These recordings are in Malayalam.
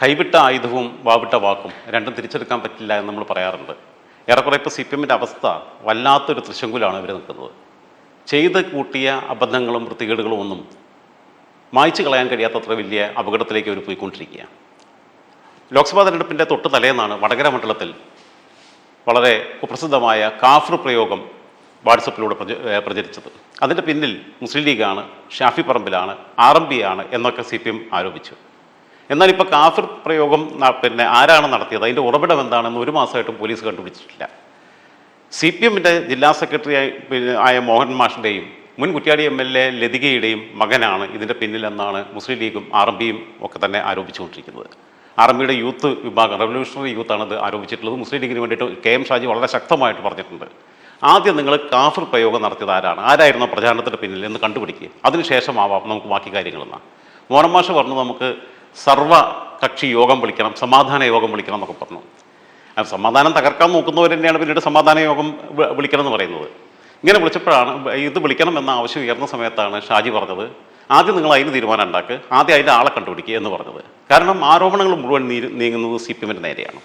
കൈവിട്ട ആയുധവും വാവിട്ട വാക്കും രണ്ടും തിരിച്ചെടുക്കാൻ പറ്റില്ല എന്ന് നമ്മൾ പറയാറുണ്ട്. ഏറെക്കുറെ ഇപ്പോൾ സി പി എമ്മിന്റെ അവസ്ഥ വല്ലാത്തൊരു തൃശങ്കുലാണ് ഇവർ നിൽക്കുന്നത്. ചെയ്ത് കൂട്ടിയ അബദ്ധങ്ങളും വൃത്തികേടുകളും ഒന്നും മായ്ച്ചു കളയാൻ കഴിയാത്തത്ര വലിയ അപകടത്തിലേക്ക് അവർ പോയിക്കൊണ്ടിരിക്കുക ലോക്സഭാ തെരഞ്ഞെടുപ്പിന്റെ തൊട്ട് തലേന്നാണ് വടകര മണ്ഡലത്തിൽ വളരെ കുപ്രസിദ്ധമായ കാഫർ പ്രയോഗം വാട്സപ്പിലൂടെ പ്രചരിച്ചത്. അതിന്റെ പിന്നിൽ മുസ്ലിം ലീഗാണ് ഷാഫി പറമ്പിലാണ് ആർ എം പി ആണ് എന്നൊക്കെ സി പി എം ആരോപിച്ചു. എന്നാൽ ഇപ്പോൾ കാഫിർ പ്രയോഗം പിന്നെ ആരാണ് നടത്തിയത്? അതിന്റെ ഉറവിടം എന്താണെന്ന് ഒരു മാസമായിട്ടും പോലീസ് കണ്ടുപിടിച്ചിട്ടില്ല. സി പി എമ്മിന്റെ ജില്ലാ സെക്രട്ടറി ആയി മോഹൻ മാഷിന്റെയും മുൻ കുറ്റ്യാടി എം എൽ എ ലതികയുടെയും മകനാണ് ഇതിന്റെ പിന്നിലെന്നാണ് മുസ്ലിം ലീഗും ആർ എം പിയും ഒക്കെ തന്നെ ആരോപിച്ചുകൊണ്ടിരിക്കുന്നത്. ആർ എം പിയുടെ യൂത്ത് വിഭാഗം റവല്യൂഷണറി ഇത് ആരോപിച്ചിട്ടുള്ളത്. മുസ്ലിം ലീഗിന് വേണ്ടിയിട്ട് കെ എം ഷാജി വളരെ ശക്തമായിട്ട് പറഞ്ഞിട്ടുണ്ട്. ആദ്യം നിങ്ങൾ കാഫിർ പ്രയോഗം നടത്തിയത് ആരാണ്? ആരായിരുന്നു പ്രചാരണത്തിന്റെ പിന്നിൽ എന്ന് കണ്ടുപിടിക്കുക അതിനുശേഷമാവാം നമുക്ക് ബാക്കി കാര്യങ്ങളെന്നാണ് മോഹൻ മാഷ് പറഞ്ഞു നമുക്ക് സർവ കക്ഷി യോഗം വിളിക്കണം സമാധാന യോഗം വിളിക്കണം എന്നൊക്കെ പറഞ്ഞു. സമാധാനം തകർക്കാൻ നോക്കുന്നവർ തന്നെയാണ് പിന്നീട് സമാധാന യോഗം വിളിക്കണം എന്ന് പറയുന്നത്. ഇങ്ങനെ വിളിച്ചപ്പോഴാണ് ഇത് വിളിക്കണം എന്ന ആവശ്യം ഉയർന്ന സമയത്താണ് ഷാജി പറഞ്ഞത്. ആദ്യം നിങ്ങൾ അതിന് തീരുമാനം ഉണ്ടാക്കുക ആദ്യം അതിന്റെ ആളെ കണ്ടുപിടിക്കുക എന്ന് പറഞ്ഞത്. കാരണം ആരോപണങ്ങൾ മുഴുവൻ നീങ്ങുന്നത് സി പി എമ്മിന്റെ നേരെയാണ്.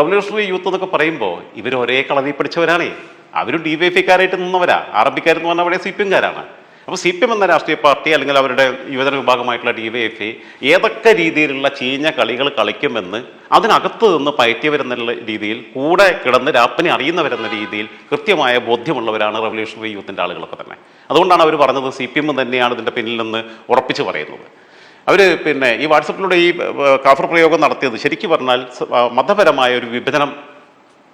റവല്യൂഷണറി യൂത്ത് എന്നൊക്കെ പറയുമ്പോൾ ഇവർ ഒരേ കളരി പഠിച്ചവരാണേ. അവരും ഡി വൈ എഫിക്കാരായിട്ട് നിന്നവരാ. ആർ എം പിക്കാരെന്ന് പറഞ്ഞാൽ അവിടെ സി പി എംകാരാണ് അപ്പോൾ സി പി എം എന്ന രാഷ്ട്രീയ പാർട്ടി അല്ലെങ്കിൽ അവരുടെ യുവജന വിഭാഗമായിട്ടുള്ള ഡി വൈ എഫ് ഐ ഏതൊക്കെ രീതിയിലുള്ള ചീഞ്ഞ കളികൾ കളിക്കുമെന്ന് അതിനകത്ത് നിന്ന് പയറ്റിയവരെന്നുള്ള രീതിയിൽ കൂടെ കിടന്ന് രാപ്പനെ അറിയുന്നവരെന്ന രീതിയിൽ കൃത്യമായ ബോധ്യമുള്ളവരാണ് റവല്യൂഷണറി യൂത്തിന്റെ ആളുകളൊക്കെ തന്നെ. അതുകൊണ്ടാണ് അവർ പറഞ്ഞത് സി പി എം തന്നെയാണ് ഇതിന്റെ പിന്നിൽ നിന്ന് ഉറപ്പിച്ച് പറയുന്നത്. അവർ പിന്നെ ഈ വാട്സപ്പിലൂടെ ഈ കാഫർ പ്രയോഗം നടത്തിയത് ശരിക്കും പറഞ്ഞാൽ മതപരമായ ഒരു വിഭജനം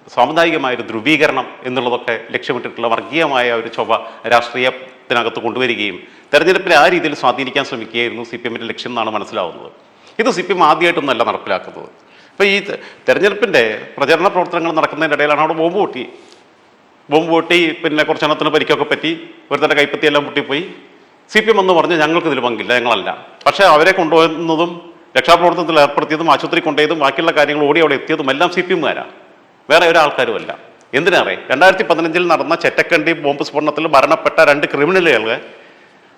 സാമുദായികമായ ഒരു ധ്രുവീകരണം എന്നുള്ളതൊക്കെ ലക്ഷ്യമിട്ടിട്ടുള്ള വർഗീയമായ ഒരു ചൊവ്വ രാഷ്ട്രീയത്തിനകത്ത് കൊണ്ടുവരികയും തെരഞ്ഞെടുപ്പിനെ ആ രീതിയിൽ സ്വാധീനിക്കാൻ ശ്രമിക്കുകയായിരുന്നു സി പി എമ്മിന്റെ ലക്ഷ്യം എന്നാണ് മനസ്സിലാവുന്നത്. ഇത് സി പി എം ആദ്യമായിട്ടൊന്നല്ല നടപ്പിലാക്കുന്നത്. അപ്പോൾ ഈ തെരഞ്ഞെടുപ്പിന്റെ പ്രചരണ പ്രവർത്തനങ്ങൾ നടക്കുന്നതിന്റെ ഇടയിലാണ് അവിടെ ബോംബ് പൊട്ടി. ബോംബ് പൊട്ടി പിന്നെ കുറച്ചെണ്ണത്തിന് പരിക്കൊക്കെ പറ്റി ഒരുത്തന്റെ കൈപ്പത്തിയെല്ലാം പൊട്ടിപ്പോയി. സി പി എം എന്ന് പറഞ്ഞ് ഞങ്ങൾക്ക് ഇതിൽ പങ്കില്ല ഞങ്ങളല്ല. പക്ഷേ അവരെ കൊണ്ടുവന്നതും രക്ഷാപ്രവർത്തനത്തിൽ ഏർപ്പെടുത്തിയതും ആശുപത്രി കൊണ്ടുപോയതും ബാക്കിയുള്ള കാര്യങ്ങൾ ഓടി അവിടെ എത്തിയതും എല്ലാം സി പി എമ്മുകാരാണ് വേറെ ഒരാൾക്കാരും അല്ല എന്തിനേറെ രണ്ടായിരത്തി പതിനഞ്ചിൽ നടന്ന ചെറ്റക്കണ്ടി ബോംബ് സ്ഫോടനത്തിൽ മരണപ്പെട്ട രണ്ട് ക്രിമിനലുകൾ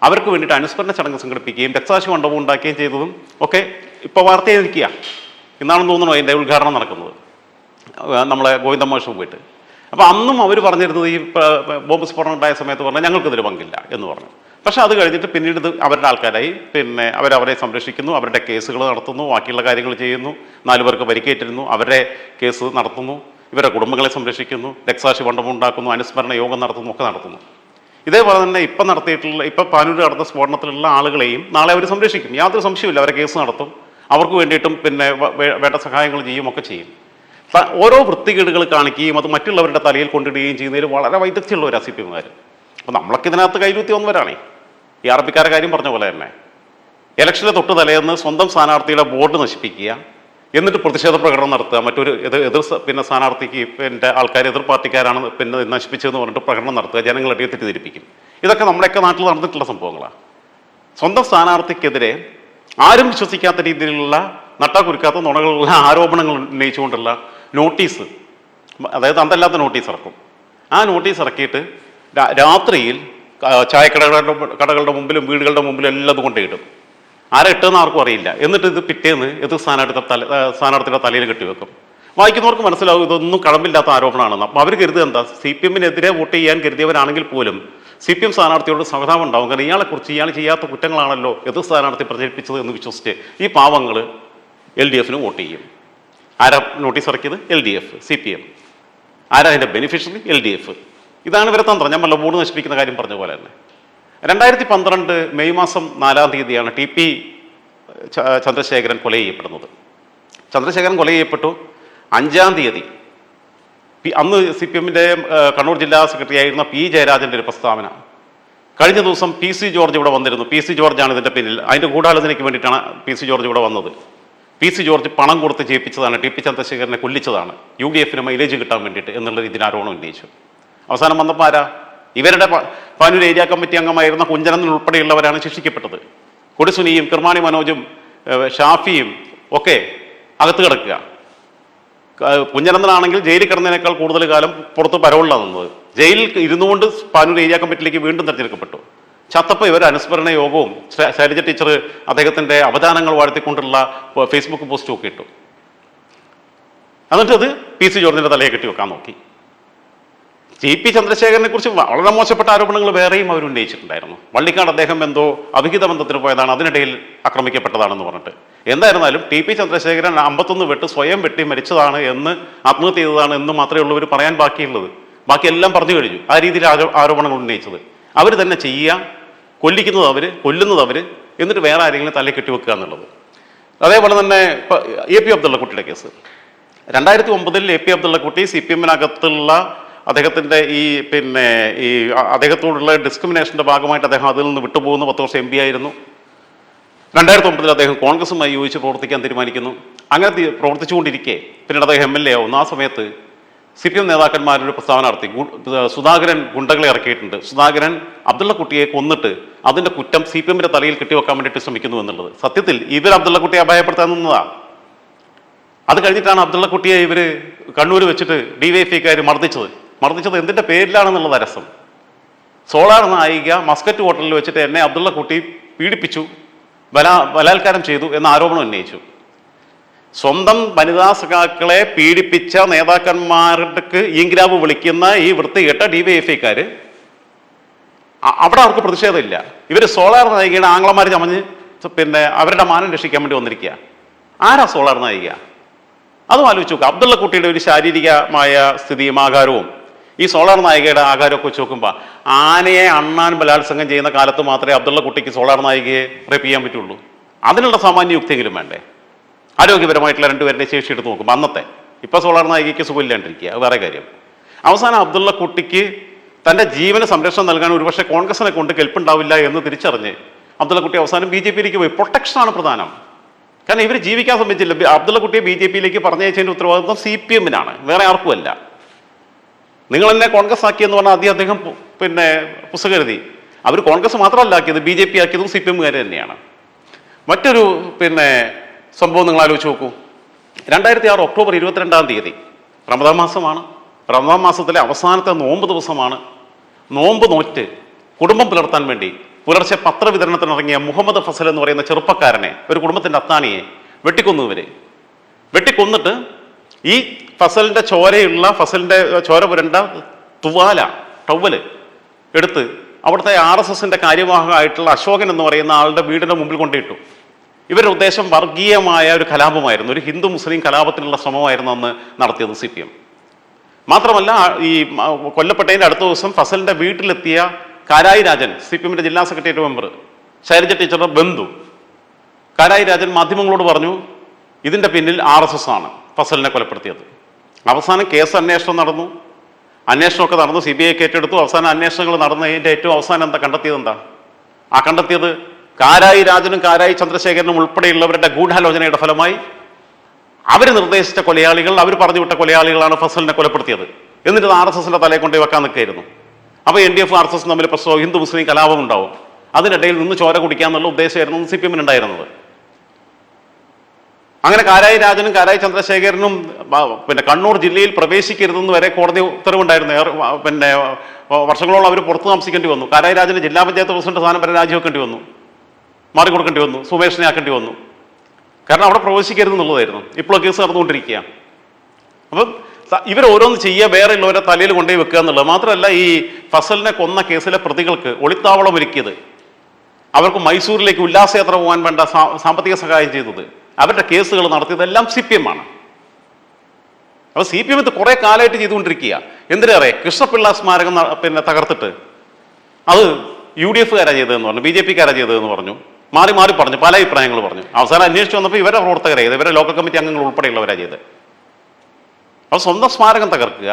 അവർക്ക് വേണ്ടിയിട്ട് അനുസ്മരണ ചടങ്ങ് സംഘടിപ്പിക്കുകയും രക്താശി മണ്ഡപം ഉണ്ടാക്കുകയും ചെയ്തതും ഒക്കെ ഇപ്പോൾ വാർത്തയായിരിക്കുക ഇന്നാണെന്ന് തോന്നുന്നു അതിന്റെ ഉദ്ഘാടനം നടക്കുന്നത്. നമ്മളെ ഗോവിന്ദ മാഷ് പോയിട്ട്. അപ്പോൾ അന്നും അവർ പറഞ്ഞിരുന്നത് ഈ ബോംബ് സ്ഫോടനം ഉണ്ടായ സമയത്ത് പറഞ്ഞാൽ ഞങ്ങൾക്കിതിൽ പങ്കില്ല എന്ന് പറഞ്ഞു. പക്ഷേ അത് കഴിഞ്ഞിട്ട് പിന്നീട് ഇത് അവരുടെ ആൾക്കാരായി. പിന്നെ അവരവരെ സംരക്ഷിക്കുന്നു അവരുടെ കേസുകൾ നടത്തുന്നു ബാക്കിയുള്ള കാര്യങ്ങൾ ചെയ്യുന്നു നാലു പേർക്ക് പരിക്കേറ്റിരുന്നു അവരുടെ കേസ് നടത്തുന്നു. ഇവരുടെ കുടുംബങ്ങളെ സംരക്ഷിക്കുന്നു രക്താശി ഉണ്ടാക്കുന്നു അനുസ്മരണ യോഗം നടത്തുന്നു ഒക്കെ നടത്തുന്നു. ഇതേപോലെ തന്നെ ഇപ്പം നടത്തിയിട്ടുള്ള ഇപ്പം പാനൂര് നടന്ന സ്ഫോടനത്തിലുള്ള ആളുകളെയും നാളെ അവർ സംരക്ഷിക്കും. യാതൊരു സംശയമില്ല അവരെ കേസ് നടത്തും. അവർക്ക് വേണ്ടിയിട്ടും പിന്നെ വേണ്ട സഹായങ്ങൾ ചെയ്യും ഒക്കെ ചെയ്യും. ഓരോ വൃത്തികേടുകൾ കാണിക്കുകയും അത് മറ്റുള്ളവരുടെ തലയിൽ കൊണ്ടിടുകയും ചെയ്യുന്നതിൽ വളരെ വൈദഗ്ധ്യമുള്ള ഒരു എമ്മുകാർ അപ്പോൾ നമ്മളൊക്കെ ഇതിനകത്ത് കൈരുത്തി വന്നവരാണേ ഈ അറബിക്കാരെ കാര്യം പറഞ്ഞ പോലെ തന്നെ. ഇലക്ഷന് തൊട്ട് തലേന്ന് സ്വന്തം സ്ഥാനാർത്ഥിയുടെ ബോർഡ് നശിപ്പിക്കുക എന്നിട്ട് പ്രതിഷേധ പ്രകടനം നടത്തുക. മറ്റൊരു എതിർ എതിർ പിന്നെ സ്ഥാനാർത്ഥിക്ക് പിന്നെ ആൾക്കാർ എതിർ പാർട്ടിക്കാരാണ് പിന്നെ നശിപ്പിച്ചതെന്ന് പറഞ്ഞിട്ട് പ്രകടനം നടത്തുക. ജനങ്ങളെ തെറ്റിദ്ധരിപ്പിക്കും. ഇതൊക്കെ നമ്മുടെയൊക്കെ നാട്ടിൽ നടന്നിട്ടുള്ള സംഭവങ്ങളാണ് സ്വന്തം സ്ഥാനാർത്ഥിക്കെതിരെ ആരും വിശ്വസിക്കാത്ത രീതിയിലുള്ള നട്ടാക്കുരുക്കാത്ത നുണകളുള്ള ആരോപണങ്ങൾ ഉന്നയിച്ചുകൊണ്ടുള്ള നോട്ടീസ് അതായത് അന്തല്ലാത്ത നോട്ടീസ് ഇറക്കും. ആ നോട്ടീസ് ഇറക്കിയിട്ട് രാത്രിയിൽ ചായക്കടകളുടെ കടകളുടെ മുമ്പിലും വീടുകളുടെ മുമ്പിലും എല്ലാം കൊണ്ടിടും ആരെ ഇട്ടെന്ന് ആർക്കും അറിയില്ല. എന്നിട്ട് ഇത് പിറ്റേന്ന് എതിർ സ്ഥാനാർത്ഥിയുടെ തല സ്ഥാനാർത്ഥിയുടെ തലയിൽ കെട്ടിവെക്കും വായിക്കുന്നവർക്ക് മനസ്സിലാവും ഇതൊന്നും കഴമ്പില്ലാത്ത ആരോപണമാണെന്ന്. അപ്പോൾ അവർ കരുതുക എന്താ? സി പി എമ്മിനെതിരെ വോട്ട് ചെയ്യാൻ കരുതിയവരാണെങ്കിൽ പോലും സി പി എം സ്ഥാനാർത്ഥിയോട് സഹതാപം ഉണ്ടാവും. കാരണം ഇയാളെക്കുറിച്ച് ഇയാൾ ചെയ്യാത്ത കുറ്റങ്ങളാണല്ലോ എതിർ സ്ഥാനാർത്ഥി പ്രചരിപ്പിച്ചത് എന്ന് വിശ്വസിച്ച് ഈ പാവങ്ങൾ എൽ ഡി എഫിന് വോട്ട് ചെയ്യും. ആരാ നോട്ടീസ് ഇറക്കിയത്? L D F C P M. ആരാ അതിന്റെ ബെനിഫിഷ്യറി എൽ ഡി എഫ്. ഇതാണ് ഇവരെ തന്ത്രം. ഞാൻ മല്ല ബോർഡ് നശിപ്പിക്കുന്ന കാര്യം പറഞ്ഞ പോലെ തന്നെ. രണ്ടായിരത്തി പന്ത്രണ്ട് മെയ് മാസം നാലാം തീയതിയാണ് ടി പി ചന്ദ്രശേഖരൻ കൊല ചെയ്യപ്പെടുന്നത്. ചന്ദ്രശേഖരൻ കൊല ചെയ്യപ്പെട്ടു അഞ്ചാം തീയതി. പി അന്ന് സി പി എമ്മിന്റെ കണ്ണൂർ ജില്ലാ സെക്രട്ടറി ആയിരുന്ന പി ജയരാജന്റെ ഒരു പ്രസ്താവന. കഴിഞ്ഞ ദിവസം പി സി ജോർജ് ഇവിടെ വന്നിരുന്നു. പി സി ജോർജാണ് ഇതിന്റെ പിന്നിൽ. അതിന്റെ ഗൂഢാലോചനയ്ക്ക് വേണ്ടിയിട്ടാണ് പി സി ജോർജ് ഇവിടെ വന്നത്. പി സി ജോർജ് പണം കൊടുത്ത് ജയിപ്പിച്ചതാണ്. ടി പി ചന്ദ്രശേഖരനെ കൊല്ലിച്ചതാണ്. യു ഡി എഫിന് മൈലേജ് കിട്ടാൻ വേണ്ടിയിട്ട് എന്നുള്ള രീതിയിൽ ആരോപണം ഉന്നയിച്ചു. അവസാനം വന്നപ്പോൾ ആരാ? ഇവരുടെ പാനൂർ ഏരിയ കമ്മിറ്റി അംഗമായിരുന്ന കുഞ്ചനന്ദൻ ഉൾപ്പെടെയുള്ളവരാണ് ശിക്ഷിക്കപ്പെട്ടത്. കൊടിസുനിയും കിർമാണി മനോജും ഷാഫിയും ഒക്കെ അകത്ത് കിടക്കുക. കുഞ്ഞനന്ദനാണെങ്കിൽ ജയിലിൽ കിടന്നതിനേക്കാൾ കൂടുതൽ കാലം പുറത്ത് പരവുള്ളതാണ് ജയിലിൽ ഇരുന്നുകൊണ്ട് പാനൂർ ഏരിയ കമ്മിറ്റിയിലേക്ക് വീണ്ടും തിരഞ്ഞെടുക്കപ്പെട്ടു. ചത്തപ്പോൾ ഇവർ അനുസ്മരണ യോഗവും ശൈലജ ടീച്ചർ അദ്ദേഹത്തിന്റെ അവദാനങ്ങൾ വാഴ്ത്തിക്കൊണ്ടുള്ള ഫേസ്ബുക്ക് പോസ്റ്റും ഒക്കെ ഇട്ടു. എന്നിട്ടത് പി സി ജോർജിന്റെ തലയെ കെട്ടി വെക്കാൻ നോക്കി. ടി പി ചന്ദ്രശേഖരനെ കുറിച്ച് വളരെ മോശപ്പെട്ട ആരോപണങ്ങൾ വേറെയും അവർ ഉന്നയിച്ചിട്ടുണ്ടായിരുന്നു. വള്ളിക്കാട് അദ്ദേഹം എന്തോ അവിഹിത ബന്ധത്തിന് പോയതാണ് അതിനിടയിൽ ആക്രമിക്കപ്പെട്ടതാണെന്ന് പറഞ്ഞിട്ട്. എന്തായിരുന്നാലും ടി പി ചന്ദ്രശേഖരൻ അമ്പത്തൊന്ന് വെട്ട് സ്വയം വെട്ടി മരിച്ചതാണ് എന്ന് ആത്മഹത്യ ചെയ്തതാണ് എന്ന് മാത്രമേ ഉള്ളവർ പറയാൻ ബാക്കിയുള്ളത്. ബാക്കിയെല്ലാം പറഞ്ഞു കഴിഞ്ഞു. ആ രീതിയിൽ ആരോ ആരോപണങ്ങൾ ഉന്നയിച്ചത്. അവർ തന്നെ ചെയ്യുക കൊല്ലിക്കുന്നത് അവർ കൊല്ലുന്നത് അവർ എന്നിട്ട് വേറെ ആരെങ്കിലും തലയിൽ കെട്ടിവെക്കുക എന്നുള്ളത്. അതേപോലെ തന്നെ എ പി അബ്ദുള്ള കുട്ടിയുടെ കേസ്. രണ്ടായിരത്തി ഒമ്പതിൽ എ പി അബ്ദുള്ള കുട്ടി സി പി എമ്മിനകത്തുള്ള അദ്ദേഹത്തിന്റെ ഈ പിന്നെ ഈ അദ്ദേഹത്തോടുള്ള ഡിസ്ക്രിമിനേഷന്റെ ഭാഗമായിട്ട് അദ്ദേഹം അതിൽ നിന്ന് വിട്ടുപോകുന്ന. പത്ത് വർഷം എം പി ആയിരുന്നു. രണ്ടായിരത്തി ഒമ്പതിൽ അദ്ദേഹം കോൺഗ്രസുമായി യോജിച്ച് പ്രവർത്തിക്കാൻ തീരുമാനിക്കുന്നു. അങ്ങനെ പ്രവർത്തിച്ചുകൊണ്ടിരിക്കെ. പിന്നീട് അദ്ദേഹം എം എൽ എ ആവുന്നു ആ സമയത്ത് സി പി എം നേതാക്കന്മാരൊരു പ്രസ്താവന നടത്തി. സുധാകരൻ ഗുണ്ടകളെ ഇറക്കിയിട്ടുണ്ട്. സുധാകരൻ അബ്ദുള്ളക്കുട്ടിയെ കൊന്നിട്ട് അതിന്റെ കുറ്റം സി പി എമ്മിന്റെ തലയിൽ കെട്ടിവെക്കാൻ വേണ്ടിയിട്ട് ശ്രമിക്കുന്നു എന്നുള്ളത്. സത്യത്തിൽ ഇവർ അബ്ദുള്ളക്കുട്ടിയെ അപായപ്പെടുത്താൻ നിന്നതാ. അത് കഴിഞ്ഞിട്ടാണ് അബ്ദുള്ളക്കുട്ടിയെ ഇവർ കണ്ണൂർ വെച്ചിട്ട് ഡി വൈ എഫ് ഐക്കാർ മർദ്ദിച്ചത്. മർദ്ദിച്ചത് എന്തിന്റെ പേരിലാണെന്നുള്ളത് രസം സോളാർ നായിക മസ്കറ്റ് ഹോട്ടലിൽ വെച്ചിട്ട് എന്നെ അബ്ദുള്ള കുട്ടി പീഡിപ്പിച്ചു ബലാ ബലാത്കാരം ചെയ്തു എന്ന ആരോപണം ഉന്നയിച്ചു. സ്വന്തം വനിതാ സഖാക്കളെ പീഡിപ്പിച്ച നേതാക്കന്മാർക്ക് ഈങ്ക്രാബ് വിളിക്കുന്ന ഈ വൃത്തികെട്ട ഡി വൈ എഫ് ഐക്കാർ അവിടെ അവർക്ക് പ്രതിഷേധമില്ല. ഇവർ സോളാർ നായികയുടെ ആംഗ്ലമാർ ചമഞ്ഞ് പിന്നെ അവരുടെ മാനം രക്ഷിക്കാൻ വേണ്ടി വന്നിരിക്കുക ആരാ സോളാർ നായിക? അതും ആലോചിച്ച് നോക്കുക അബ്ദുള്ള കുട്ടിയുടെ ഒരു ശാരീരികമായ സ്ഥിതിയും ആകാരവും ഈ സോളാർ നായികയുടെ ആകാരമൊക്കെ വെച്ച് നോക്കുമ്പോൾ ആനയെ അണ്ണാൻ ബലാത്സംഗം ചെയ്യുന്ന കാലത്ത് മാത്രമേ അബ്ദുള്ള കുട്ടിക്ക് സോളാർ നായികയെ റേപ്പ് ചെയ്യാൻ പറ്റുള്ളൂ. അതിനുള്ള സാമാന്യ യുക്തിയെങ്കിലും വേണ്ടേ? ആരോഗ്യപരമായിട്ടുള്ള രണ്ടുപേരുടെ ശേഷി എടുത്ത് നോക്കുമ്പോൾ അന്നത്തെ ഇപ്പോൾ സോളാർ നായികയ്ക്ക് സുഖമില്ലാണ്ടിരിക്കുക അത് വേറെ കാര്യം. അവസാനം അബ്ദുള്ള കുട്ടിക്ക് തന്റെ ജീവന സംരക്ഷണം നൽകാൻ ഒരുപക്ഷെ കോൺഗ്രസിനെ കൊണ്ട് കെൽപ്പുണ്ടാവില്ല എന്ന് തിരിച്ചറിഞ്ഞ് അബ്ദുള്ള കുട്ടി അവസാനം ബി ജെ പിയിലേക്ക് പോയി. പ്രൊട്ടക്ഷനാണ് പ്രധാനം. കാരണം ഇവർ ജീവിക്കാൻ സംബന്ധിച്ചില്ല അബ്ദുള്ള കുട്ടിയെ ബി ജെ പിയിലേക്ക് പറഞ്ഞയച്ചതിന്റെ ഉത്തരവാദിത്വം സി പി എമ്മിനാണ്. വേറെ ആർക്കുമല്ല. നിങ്ങൾ എന്നെ കോൺഗ്രസ് ആക്കിയെന്ന് പറഞ്ഞാൽ ആദ്യം അദ്ദേഹം പിന്നെ പുസ്തകരുതി അവർ കോൺഗ്രസ് മാത്രമല്ല ആക്കിയത് ബി ജെ പി ആക്കിയതും സി പി എമ്മുകാർ തന്നെയാണ്. മറ്റൊരു പിന്നെ സംഭവം നിങ്ങൾ ആലോചിച്ച് നോക്കൂ. രണ്ടായിരത്തി ആറ് ഒക്ടോബർ ഇരുപത്തിരണ്ടാം തീയതി റമദാൻ മാസമാണ്. റമദാൻ മാസത്തിലെ അവസാനത്തെ നോമ്പ് ദിവസമാണ്. നോമ്പ് നോറ്റ് കുടുംബം പുലർത്താൻ വേണ്ടി പുലർച്ചെ പത്രവിതരണത്തിനിറങ്ങിയ മുഹമ്മദ് ഫസൽ എന്ന് പറയുന്ന ചെറുപ്പക്കാരനെ ഒരു കുടുംബത്തിന്റെ അത്താണിയെ വെട്ടിക്കൊന്നു ഇവർ വെട്ടിക്കൊന്നിട്ട് ഈ ഫസലിന്റെ ചോരയുള്ള ഫസലിന്റെ ചോര പുരണ്ട തുവാല ടവൽ എടുത്ത് അവിടുത്തെ ആർ എസ് എസിന്റെ കാര്യവാഹകമായിട്ടുള്ള അശോകൻ എന്ന് പറയുന്ന ആളുടെ വീടിന്റെ മുമ്പിൽ കൊണ്ടിട്ടു ഇവരുടെ ഉദ്ദേശം വർഗീയമായ ഒരു കലാപമായിരുന്നു. ഒരു ഹിന്ദു മുസ്ലിം കലാപത്തിനുള്ള ശ്രമമായിരുന്നു അന്ന് നടത്തിയത് സി പി എം. മാത്രമല്ല ഈ കൊല്ലപ്പെട്ടതിന്റെ അടുത്ത ദിവസം ഫസലിന്റെ വീട്ടിലെത്തിയ കാരായി രാജൻ സി പി എമ്മിന്റെ ജില്ലാ സെക്രട്ടേറിയറ്റ് മെമ്പർ ശൈലജ ടീച്ചറുടെ ബന്ധു. കാരായി രാജൻ മാധ്യമങ്ങളോട് പറഞ്ഞു ഇതിന്റെ പിന്നിൽ ആർ എസ് എസ് ആണ് ഫസലിനെ കൊലപ്പെടുത്തിയത്. അവസാനം കേസ് അന്വേഷണം നടന്നു. അന്വേഷണമൊക്കെ നടന്നു. സി ബി ഐ ഏറ്റെടുത്തു. അവസാനം അന്വേഷണങ്ങൾ നടന്നതിന്റെ ഏറ്റവും അവസാനം എന്താ കണ്ടെത്തിയത് എന്താ? ആ കണ്ടെത്തിയത് കാരായി രാജനും കാരായി ചന്ദ്രശേഖരനും ഉൾപ്പെടെയുള്ളവരുടെ ഗൂഢാലോചനയുടെ ഫലമായി അവർ നിർദ്ദേശിച്ച കൊലയാളികൾ അവർ പറഞ്ഞു വിട്ട കൊലയാളികളാണ് ഫസലിനെ കൊലപ്പെടുത്തിയത്. എന്നിട്ട് ആർ എസ് എസിന്റെ തലയെ കൊണ്ട് വെക്കാൻ നിൽക്കുകയായിരുന്നു. അപ്പോൾ N D F R S S തമ്മിൽ പ്രശ്നവും ഹിന്ദു മുസ്ലിം കലാപം ഉണ്ടാവും. അതിനിടയിൽ നിന്ന് ചോര കുടിക്കാന്നുള്ള ഉദ്ദേശമായിരുന്നു സി പി എമ്മിനുണ്ടായിരുന്നത് അങ്ങനെ കാരായി രാജനും കാരായി ചന്ദ്രശേഖരനും പിന്നെ കണ്ണൂർ ജില്ലയിൽ പ്രവേശിക്കരുതെന്ന് വരെ കോടതി ഉത്തരവുണ്ടായിരുന്നു. പിന്നെ വർഷങ്ങളോളം അവർ പുറത്ത് താമസിക്കേണ്ടി വന്നു. കാരായി രാജന് ജില്ലാ പഞ്ചായത്ത് പ്രസിഡന്റ് സ്ഥാനം വരെ രാജിവെക്കേണ്ടി വന്നു. മാറിക്കൊടുക്കേണ്ടി വന്നു. സുമേഷിനെ ആക്കേണ്ടി വന്നു. കാരണം അവിടെ പ്രവേശിക്കരുതെന്നുള്ളതായിരുന്നു ഇപ്പോൾ കേസ് നടന്നുകൊണ്ടിരിക്കുക അപ്പം ഇവരോരോന്ന് ചെയ്യുക വേറെ ഉള്ളവരെ തലയിൽ കൊണ്ടുപോയി വെക്കുക എന്നുള്ളത്. മാത്രമല്ല ഈ ഫസലിനെ കൊന്ന കേസിലെ പ്രതികൾക്ക് ഒളിത്താവളം ഒരുക്കിയത്. അവർക്ക് മൈസൂരിലേക്ക് ഉല്ലാസയാത്ര പോകാൻ വേണ്ട സാമ്പത്തിക സഹായം ചെയ്തത്. അവരുടെ കേസുകൾ നടത്തിയതെല്ലാം സി പി എം ആണ്. അപ്പോൾ സി പി എം ഇത് കുറെ കാലമായിട്ട് ചെയ്തുകൊണ്ടിരിക്കുക എന്തിനേറെ? കൃഷ്ണപിള്ള സ്മാരകം പിന്നെ തകർത്തിട്ട്. അത് യു ഡി എഫുകാരാ ചെയ്തതെന്ന് പറഞ്ഞു ബി ജെ പിക്കാരാ ചെയ്തതെന്ന് പറഞ്ഞു. മാറി മാറി പറഞ്ഞു പല അഭിപ്രായങ്ങൾ പറഞ്ഞു. അവസാനം അന്വേഷിച്ച് വന്നപ്പോൾ ഇവരെ പ്രവർത്തകരെ ചെയ്ത് ഇവരെ ലോക്കൽ കമ്മിറ്റി അംഗങ്ങൾ ഉൾപ്പെടെയുള്ളവരാ ചെയ്ത് അപ്പോൾ സ്വന്തം സ്മാരകം തകർക്കുക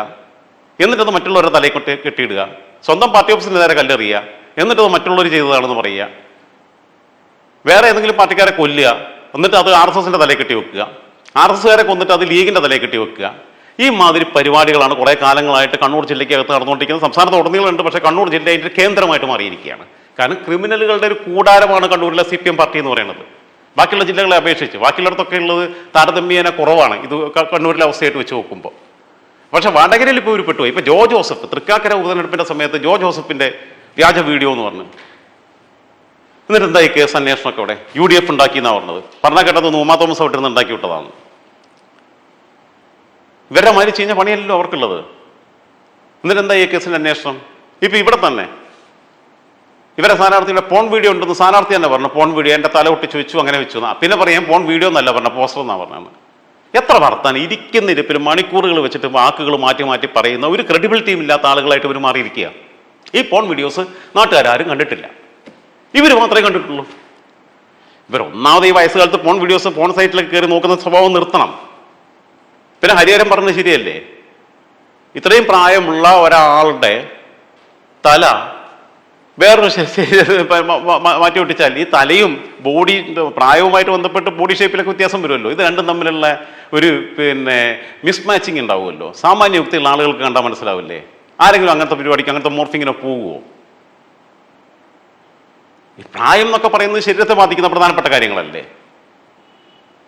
എന്നിട്ടത് മറ്റുള്ളവരുടെ തലയിൽ കൊട്ടി കെട്ടിയിടുക സ്വന്തം പാർട്ടി ഓഫീസിന് നേരെ കല്ലെറിയുക എന്നിട്ടത് മറ്റുള്ളവർ ചെയ്തതാണെന്ന് പറയുക. വേറെ ഏതെങ്കിലും പാർട്ടിക്കാരെ കൊല്ലുക എന്നിട്ട് അത് ആർ എസ് എസിന്റെ തലയിൽ കെട്ടി വെക്കുക. ആർ എസ് കാരെ കൊന്നിട്ട് അത് ലീഗിന്റെ തലയിൽ കെട്ടി വെക്കുക. ഈ മാതിരി പരിപാടികളാണ് കുറേ കാലങ്ങളായിട്ട് കണ്ണൂർ ജില്ലയ്ക്കകത്ത് നടന്നുകൊണ്ടിരിക്കുന്നത്. സംസ്ഥാനത്ത് ഉടനീളമുണ്ട് പക്ഷേ കണ്ണൂർ ജില്ല അതിന്റെ കേന്ദ്രമായിട്ട് മാറിയിരിക്കുകയാണ്. കാരണം ക്രിമിനലുകളുടെ ഒരു കൂടാരമാണ് കണ്ണൂരിലെ സി പി എം പാർട്ടി എന്ന് പറയുന്നത്. ബാക്കിയുള്ള ജില്ലകളെ അപേക്ഷിച്ച്. ബാക്കിയുള്ളിടത്തൊക്കെ ഉള്ളത് താരതമ്യേന കുറവാണ്. ഇത് കണ്ണൂരിലെ അവസ്ഥയായിട്ട് വെച്ച് നോക്കുമ്പോൾ പക്ഷേ വടകരയിൽ ഇപ്പോൾ ഉരുപ്പെട്ടു ഇപ്പോൾ ജോ ജോസഫ് തൃക്കാക്കര ഉപതെരഞ്ഞെടുപ്പിന്റെ സമയത്ത് ജോ ജോസഫിന്റെ വ്യാജ വീഡിയോ എന്ന് പറഞ്ഞു എന്നിട്ട് എന്താ ഈ കേസ് അന്വേഷണമൊക്കെ അവിടെ? യു ഡി എഫ് ഉണ്ടാക്കി എന്നാണ് പറഞ്ഞത്. പറഞ്ഞാൽ കേട്ടത് ഉമാ തോമസ് അവിടെ നിന്ന് ഉണ്ടാക്കി വിട്ടതാണ്. ഇവരുടെ മാതിരി ചെയ്യുന്ന പണിയല്ലല്ലോ അവർക്കുള്ളത്. എന്നിട്ട് എന്താ ഈ കേസിന്റെ അന്വേഷണം? ഇപ്പൊ ഇവിടെ തന്നെ. ഇവരെ സ്ഥാനാർത്ഥിയുടെ പോൺ വീഡിയോ ഉണ്ടെന്ന് സ്ഥാനാർത്ഥി തന്നെ പറഞ്ഞു. പോൺ വീഡിയോ എന്റെ തല ഒട്ടിച്ച് വെച്ചു അങ്ങനെ വെച്ചു എന്നാ. പിന്നെ പറയാം പോൺ വീഡിയോ എന്നല്ല പറഞ്ഞ പോസ്റ്റർ എന്നാ പറഞ്ഞത് എത്ര വർത്താൻ ഇരിക്കുന്ന ഇരിപ്പിൽ മണിക്കൂറുകൾ വെച്ചിട്ട് വാക്കുകൾ മാറ്റി മാറ്റി പറയുന്ന ഒരു ക്രെഡിബിലിറ്റിയും ഇല്ലാത്ത ആളുകളായിട്ട് ഇവർ മാറിയിരിക്കുക ഈ പോൺ വീഡിയോസ് നാട്ടുകാരും കണ്ടിട്ടില്ല. ഇവർ മാത്രമേ കണ്ടിട്ടുള്ളൂ. ഇവർ ഒന്നാമത് ഈ വയസ്സുകാലത്ത് ഫോൺ വീഡിയോസ് ഫോൺ സൈറ്റിലൊക്കെ കയറി നോക്കുന്ന സ്വഭാവം നിർത്തണം. പിന്നെ ഹരിഹരൻ പറഞ്ഞത് ശരിയല്ലേ? ഇത്രയും പ്രായമുള്ള ഒരാളുടെ തല വേറൊരു മാറ്റി ഒട്ടിച്ചാൽ ഈ തലയും ബോഡി പ്രായവുമായിട്ട് ബന്ധപ്പെട്ട് ബോഡി ഷേപ്പിലൊക്കെ വ്യത്യാസം വരുമല്ലോ. ഇത് രണ്ടും തമ്മിലുള്ള ഒരു പിന്നെ മിസ്മാച്ചിങ് ഉണ്ടാവുമല്ലോ. സാമാന്യ യുക്തിയുള്ള ആളുകൾക്ക് കണ്ടാൽ മനസ്സിലാവില്ലേ? ആരെങ്കിലും അങ്ങനത്തെ പരിപാടിക്ക് അങ്ങനത്തെ മോർഫിങ്ങിനെ പോവുമോ ഈ പ്രായം എന്നൊക്കെ പറയുന്നത് ശരീരത്തെ ബാധിക്കുന്ന പ്രധാനപ്പെട്ട കാര്യങ്ങളല്ലേ?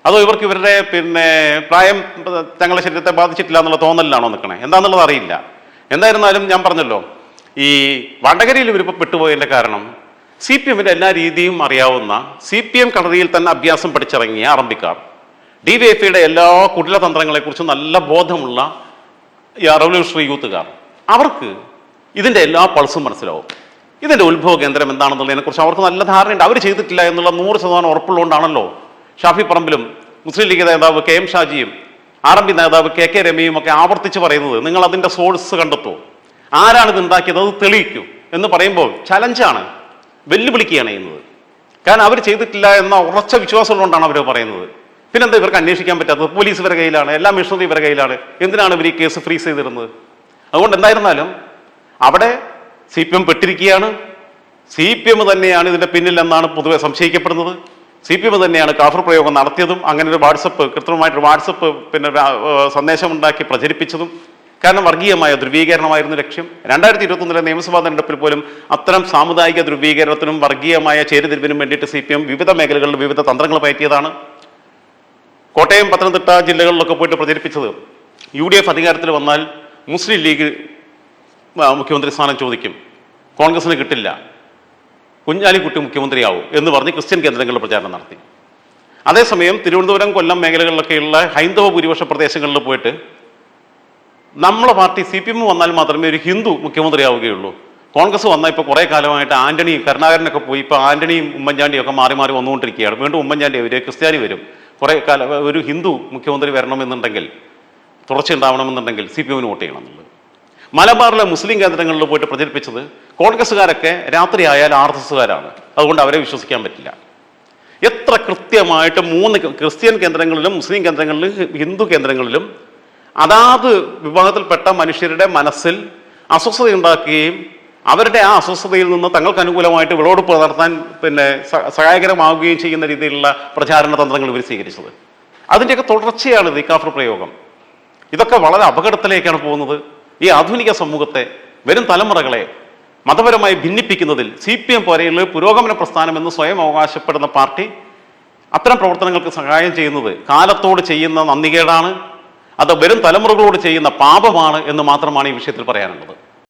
അതോ ഇവർക്ക് ഇവരുടെ പിന്നെ പ്രായം തങ്ങളുടെ ശരീരത്തെ ബാധിച്ചിട്ടില്ല എന്നുള്ള തോന്നലിലാണോ നിൽക്കണേ? എന്താണെന്നുള്ളത് അറിയില്ല. എന്തായിരുന്നാലും ഞാൻ പറഞ്ഞല്ലോ ഈ വടകരയിൽ ഇവരിപ്പോൾ പെട്ടുപോയതിന്റെ കാരണം സി പി എമ്മിന്റെ എല്ലാ രീതിയും അറിയാവുന്ന സി പി എം കളറിയിൽ തന്നെ അഭ്യാസം പഠിച്ചിറങ്ങിയ ആരംഭിക്കാർ ഡി വൈ എഫ് എല്ലാ കുടിലതന്ത്രങ്ങളെക്കുറിച്ചും നല്ല ബോധമുള്ള റവല്യൂഷണറി യൂത്തുകാർ. അവർക്ക് ഇതിന്റെ എല്ലാ പൾസും മനസ്സിലാവും. ഇതിന്റെ ഉത്ഭവ കേന്ദ്രം എന്താണെന്നുള്ളതിനെക്കുറിച്ച് അവർക്ക് നല്ല ധാരണയുണ്ട്. അവർ ചെയ്തിട്ടില്ല എന്നുള്ള നൂറ് ശതമാനം ഉറപ്പുള്ളതുകൊണ്ടാണല്ലോ ഷാഫി പറമ്പിലും മുസ്ലിം ലീഗ് നേതാവ് കെ എം ഷാജിയും ആർ എം പി നേതാവ് കെ കെ രമയും ഒക്കെ ആവർത്തിച്ച് പറയുന്നത് നിങ്ങൾ അതിന്റെ സോഴ്സ് കണ്ടെത്തൂ. ആരാണ് ഇത് ഉണ്ടാക്കിയത്? അത് തെളിയിക്കൂ എന്ന് പറയുമ്പോൾ ചലഞ്ചാണ് വെല്ലുവിളിക്കുകയാണ് ചെയ്യുന്നത്. കാരണം അവർ ചെയ്തിട്ടില്ല എന്ന ഉറച്ച വിശ്വാസമുള്ളതുകൊണ്ടാണ് അവർ പറയുന്നത്. പിന്നെന്താ ഇവർക്ക് അന്വേഷിക്കാൻ പറ്റാത്തത്? പോലീസ് ഇവരുടെ കയ്യിലാണ് എല്ലാ മിഷണറി ഇവരുടെ കയ്യിലാണ്. എന്തിനാണ് ഇവർ ഈ കേസ് ഫ്രീസ് ചെയ്തിരുന്നത് അതുകൊണ്ട് എന്തായിരുന്നാലും അവിടെ സി പി എം പെട്ടിരിക്കുകയാണ്. സി പി എം തന്നെയാണ് ഇതിന്റെ പിന്നിൽ എന്നാണ് പൊതുവെ സംശയിക്കപ്പെടുന്നത്. സി പി എം തന്നെയാണ് കാഫർ പ്രയോഗം നടത്തിയതും അങ്ങനെ ഒരു വാട്സപ്പ് കൃത്രിമമായിട്ട് വാട്സപ്പ് പിന്നെ സന്ദേശം ഉണ്ടാക്കി പ്രചരിപ്പിച്ചതും. കാരണം വർഗീയമായ ധ്രുവീകരണമായിരുന്നു ലക്ഷ്യം. രണ്ടായിരത്തി ഇരുപത്തൊന്നിലെ നിയമസഭാ തെരഞ്ഞെടുപ്പിൽ പോലും അത്തരം സാമുദായിക ധ്രുവീകരണത്തിനും വർഗീയമായ ചേരുതിരിവിനും വേണ്ടിയിട്ട് സി പി എം വിവിധ മേഖലകളിൽ വിവിധ തന്ത്രങ്ങൾ പയറ്റിയതാണ്. കോട്ടയം പത്തനംതിട്ട ജില്ലകളിലൊക്കെ പോയിട്ട് പ്രചരിപ്പിച്ചത് യു ഡി എഫ് അധികാരത്തിൽ വന്നാൽ മുസ്ലിം ലീഗ് മുഖ്യമന്ത്രി സ്ഥാനം ചോദിക്കും. കോൺഗ്രസിന് കിട്ടില്ല. കുഞ്ഞാലിക്കുട്ടി മുഖ്യമന്ത്രിയാവും എന്ന് പറഞ്ഞ് ക്രിസ്ത്യൻ കേന്ദ്രങ്ങളിൽ പ്രചാരണം നടത്തി. അതേസമയം തിരുവനന്തപുരം കൊല്ലം മേഖലകളിലൊക്കെയുള്ള ഹൈന്ദവ ഭൂരിപക്ഷ പ്രദേശങ്ങളിൽ പോയിട്ട് നമ്മളെ പാർട്ടി സി പി എം വന്നാൽ മാത്രമേ ഒരു ഹിന്ദു മുഖ്യമന്ത്രിയാവുകയുള്ളൂ. കോൺഗ്രസ് വന്നാൽ ഇപ്പോൾ കുറേ കാലമായിട്ട് ആന്റണിയും കരുണാകരനൊക്കെ പോയി ഇപ്പോൾ ആന്റണിയും ഉമ്മൻചാണ്ടിയും ഒക്കെ മാറി മാറി വന്നുകൊണ്ടിരിക്കുകയാണ്. വീണ്ടും ഉമ്മൻചാണ്ടി വരും ക്രിസ്ത്യാനി വരും. കുറേ കാലം ഒരു ഹിന്ദു മുഖ്യമന്ത്രി വരണമെന്നുണ്ടെങ്കിൽ തുടർച്ചയുണ്ടാവണമെന്നുണ്ടെങ്കിൽ സി പി എമ്മിന് വോട്ട് ചെയ്യണം എന്നുള്ളത്. മലബാറിലെ മുസ്ലിം കേന്ദ്രങ്ങളിൽ പോയിട്ട് പ്രചരിപ്പിച്ചത് കോൺഗ്രസ്സുകാരൊക്കെ രാത്രി ആയാൽ ആർ എസ് എസ്സുകാരാണ് അതുകൊണ്ട് അവരെ വിശ്വസിക്കാൻ പറ്റില്ല. എത്ര കൃത്യമായിട്ട് മൂന്ന് ക്രിസ്ത്യൻ കേന്ദ്രങ്ങളിലും മുസ്ലിം കേന്ദ്രങ്ങളിലും ഹിന്ദു കേന്ദ്രങ്ങളിലും അതാത് വിഭാഗത്തിൽപ്പെട്ട മനുഷ്യരുടെ മനസ്സിൽ അസ്വസ്ഥത ഉണ്ടാക്കുകയും അവരുടെ ആ അസ്വസ്ഥതയിൽ നിന്ന് തങ്ങൾക്ക് അനുകൂലമായിട്ട് വിളവെടുപ്പ് നടത്താൻ പിന്നെ സഹായകരമാവുകയും ചെയ്യുന്ന രീതിയിലുള്ള പ്രചാരണ തന്ത്രങ്ങൾ ഇവർ സ്വീകരിച്ചത്. അതിന്റെയൊക്കെ തുടർച്ചയാണ് ഈ കാഫർ പ്രയോഗം. ഇതൊക്കെ വളരെ അപകടത്തിലേക്കാണ് പോകുന്നത്. ഈ ആധുനിക സമൂഹത്തെ വരും തലമുറകളെ മതപരമായി ഭിന്നിപ്പിക്കുന്നതിൽ സി പി എം പോലെയുള്ള പുരോഗമന പ്രസ്ഥാനം എന്ന് സ്വയം അവകാശപ്പെടുന്ന പാർട്ടി അത്തരം പ്രവർത്തനങ്ങൾക്ക് സഹായം ചെയ്യുന്നത് കാലത്തോട് ചെയ്യുന്ന നന്ദികേടാണ്. അത് വരും തലമുറകളോട് ചെയ്യുന്ന പാപമാണ് എന്ന് മാത്രമാണ് ഈ വിഷയത്തിൽ പറയാനുള്ളത്.